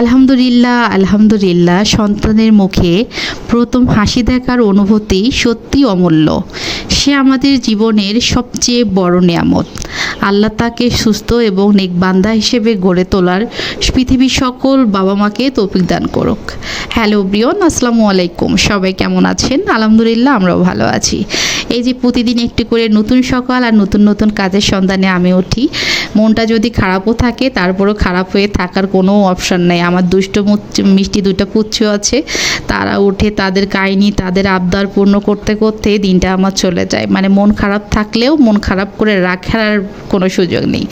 আলহামদুলিল্লাহ আলহামদুলিল্লাহ, সন্তানের মুখে প্রথম হাসি দেখার অনুভূতি সত্যি অমূল্য। সে আমাদের জীবনের সবচেয়ে বড় নিয়ামত। আল্লাহ তাকে সুস্থ এবং নেকবান্দা হিসেবে গড়ে তোলার পৃথিবীর সকল বাবা মাকে তৌফিক দান করুক। হ্যালো ব্রিয়ন আসসালামু আলাইকুম। সবাই কেমন আছেন? আলহামদুলিল্লাহ, আমরাও ভালো আছি। এই যে প্রতিদিন একটি করে নতুন সকাল আর নতুন নতুন কাজের সন্ধানে আমি উঠি। মনটা যদি খারাপও থাকে, তারপরও খারাপ হয়ে থাকার কোনো অপশান নেই। আমার দুষ্ট মিষ্টি দুটো পুচ্ছ আছে। তারা উঠে তাদের কাহিনি, তাদের আবদার পূর্ণ করতে করতে দিনটা আমার চলে যায়। মানে মন খারাপ থাকলেও মন খারাপ করে রাখার কোনো সুযোগ নেই।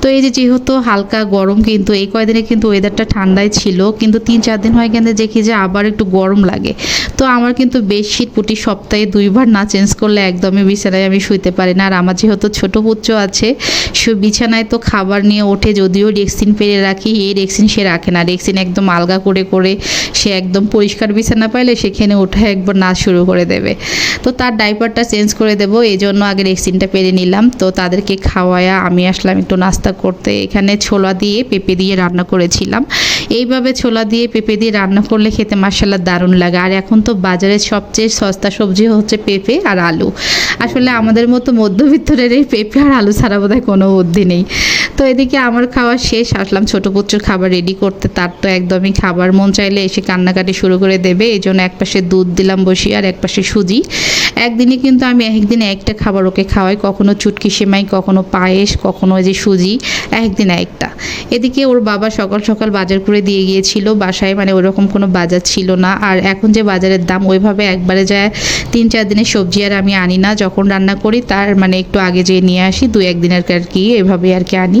তো এই যে যেহেতু হালকা গরম, কিন্তু এই কয়দিনে কিন্তু ওয়েদারটা ঠান্ডায় ছিল, কিন্তু তিন চার দিন হয় কিন্তু দেখি যে আবার একটু গরম লাগে। তো আমার কিন্তু বেডশিট প্রতি সপ্তাহে দুইবার না চেঞ্জ করলে একদমই বিছানায় আমি শুইতে পারি না। আর আমার যেহেতু ছোট পুত্র আছে, সে বিছানায় তো খাবার নিয়ে ওঠে, যদিও রেক্সিন পেরে রাখি, এই রেক্সিন সে রাখে না। রেক্সিন একদম আলগা করে করে সে একদম পরিষ্কার বিছানা পাইলে সেখানে ওঠে একবার নাচ শুরু করে দেবে। তো তার ডাইপারটা চেঞ্জ করে দেবো, এই জন্য আগে রেক্সিনটা পেরে নিলাম। তো তাদেরকে খাওয়ায়া আমি আসলাম একটু নাস্তা করতে এখানে ছোলা দিয়ে পেঁপে দিয়ে রান্না করেছিলাম। এইভাবে ছোলা দিয়ে পেঁপে দিয়ে রান্না করলে খেতে মাসাল্লাহ দারুণ লাগে। আর এখন তো বাজারের সবচেয়ে সস্তা সবজি হচ্ছে পেঁপে আর আলু। আসলে আমাদের মতো মধ্যবিত্তরের এই পেঁপে আর আলু ছাড়া বোধহয় কোনো বুদ্ধি নেই। তো এদিকে আমার খাওয়া শেষ, আসলাম ছোটো পুত্রর খাবার রেডি করতে। তার তো একদমই খাবার মন চাইলে এসে কান্নাকাটি শুরু করে দেবে। এই জন্য এক পাশে দুধ দিলাম বসি আর এক পাশে সুজি। একদিনে কিন্তু আমি একদিনে একটা খাবার ওকে খাওয়াই। কখনো চুটকি সেমাই, কখনো পায়েস, কখনো যে সুজি, একদিন একটা। এদিকে ওর বাবা সকাল সকাল বাজার করে দিয়ে গিয়েছিল। বাসায় মানে ওরকম কোনো বাজার ছিল না। আর এখন যে বাজারের দাম ওইভাবে একবারে যায় তিন চার দিনের সবজি আর আমি আনি না। যখন রান্না করি তার মানে একটু আগে যেয়ে নিয়ে আসি, দু একদিনের আর কি এভাবে আর কি আনি।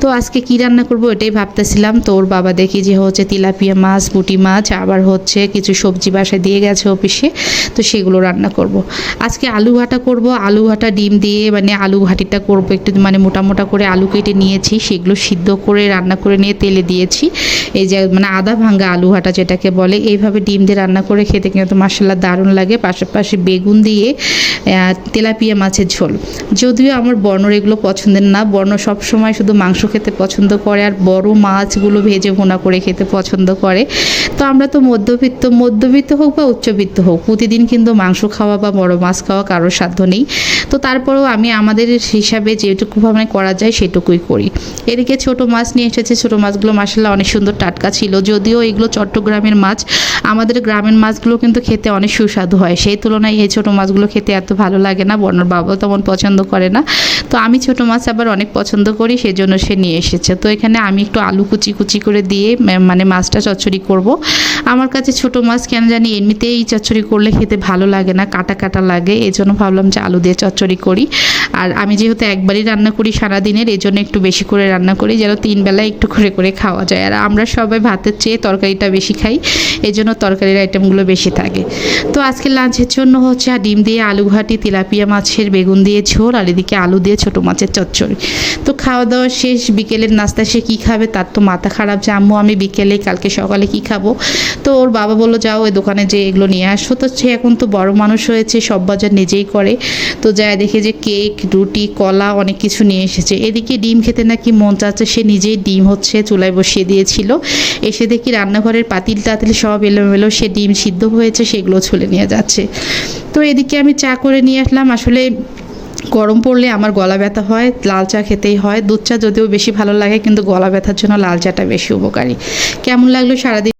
তো আজকে কি রান্না করব এটাই ভাবতেছিলাম। তো ওর বাবা দেখি যে হচ্ছে তিলাপিয়া মাছ, পুঁটি মাছ, আবার হচ্ছে কিছু সবজি বাসায় দিয়ে গেছে অফিসে, তো সেগুলো রান্না করব। আজকে আলু ভাটা করব, আলু ভাটা ডিম দিয়ে মানে আলু ঘাটিটা করব একটু মানে মোটা মোটা করে আলু কেটে নিয়েছি, সেগুলো সিদ্ধ করে, রান্না করে নিয়ে তেলে দিয়েছি। এই যে মানে আদা ভাঙ্গা আলু ভাটা যেটাকে বলে, এইভাবে ডিম দিয়ে রান্না করে খেতে কিন্তু মাসাল্লাহ দারুণ লাগে। পাশাপাশি বেগুন দিয়ে তেলাপিয়া মাছের ঝোল। যদিও আমার বর্ণর এগুলো পছন্দের না, বর্ণ সবসময় শুধু মাংস খেতে পছন্দ করে আর বড় মাছগুলো ভেজে ভোনা করে খেতে পছন্দ করে। তো আমরা তো মধ্যবিত্ত মধ্যবিত্ত হোক বা উচ্চবিত্ত হোক, প্রতিদিন কিন্তু মাংস খাওয়া বা বড় মাছ খাওয়া কারোর সাধ্য নেই। তো তারপরেও আমি আমাদের হিসাবে যেটুকু ভাবে করা যায় সেটুকুই করি। এদিকে ছোট মাছ নিয়ে এসেছে, ছোট মাছগুলো মাসাল্লাহ অনেক সুন্দর টাটকা ছিল। যদিও এগুলো চট্টগ্রামের মাছ, আমাদের গ্রামের মাছগুলো কিন্তু খেতে অনেক সুস্বাদু হয়। সেই তুলনায় এই ছোট মাছগুলো খেতে এত ভালো লাগে না, বর্ণর বাবা তেমন পছন্দ করে না। তো আমি ছোট মাছ আবার অনেক পছন্দ করি সেই জন্য সে নিয়ে এসেছে। তো এখানে আমি একটু আলু কুচি কুচি করে দিয়ে মানে মাছটা চচ্চড়ি করব। আমার কাছে ছোট মাছ কেন জানি এমনিতেই চচ্চড়ি করলে খেতে ভালো লাগে না, কাটা কাটা লাগে এই জন্য ভাবলাম যে আলু দিয়ে চচ্চড়ি করি। আর আমি যেহেতু একবারই রান্না করি সারাদিনের এই জন্য একটু বেশি করে রান্না করি, যেন তিন বেলায় একটু করে করে খাওয়া যায়। আর আমরা সবাই ভাতের চেয়ে তরকারিটা বেশি খাই এই জন্য তরকারির আইটেমগুলো বেশি থাকে। তো আজকে লাঞ্চের জন্য হচ্ছে ডিম দিয়ে আলু ঘাটি তেলাপিয়া মাছের বেগুন দিয়ে ঝোল, আর এদিকে আলু দিয়ে ছোটো মাছের চচ্চড়ি। তো খাওয়া দাওয়া শেষ, বিকেলের নাস্তা সে কী খাবে তার তো মাথা খারাপ যে আমি বিকেলে, কালকে সকালে কি খাব? তো ওর বাবা বলল, যাও ওই দোকানে যে এগুলো নিয়ে আসো। তো সে এখন তো বড় মানুষ হয়েছে, সব বাজার নিজেই করে। তো যায় দেখে যে কেক, রুটি, কলা অনেক কিছু নিয়ে এসেছে। এদিকে ডিম খেতে নাকি মন চাচ্ছে, সে নিজেই ডিম হচ্ছে, চুলায় বসিয়ে দিয়েছিল। এসে দেখি রান্নাঘরের পাতিল টাতিল সব এলোমেলো, সে ডিম সিদ্ধ হয়েছে, সেগুলো ছুলে নিয়ে যাচ্ছে। তো এদিকে আমি চা করে নিয়ে আসলাম। আসলে গরম পড়লে আমার গলা ব্যথা হয়, লাল চা খেতেই হয়। দুধ চা যদিও বেশি ভালো লাগে, কিন্তু গলা ব্যথার জন্য লাল চাটা বেশি উপকারী। কেমন লাগল সারাদিন?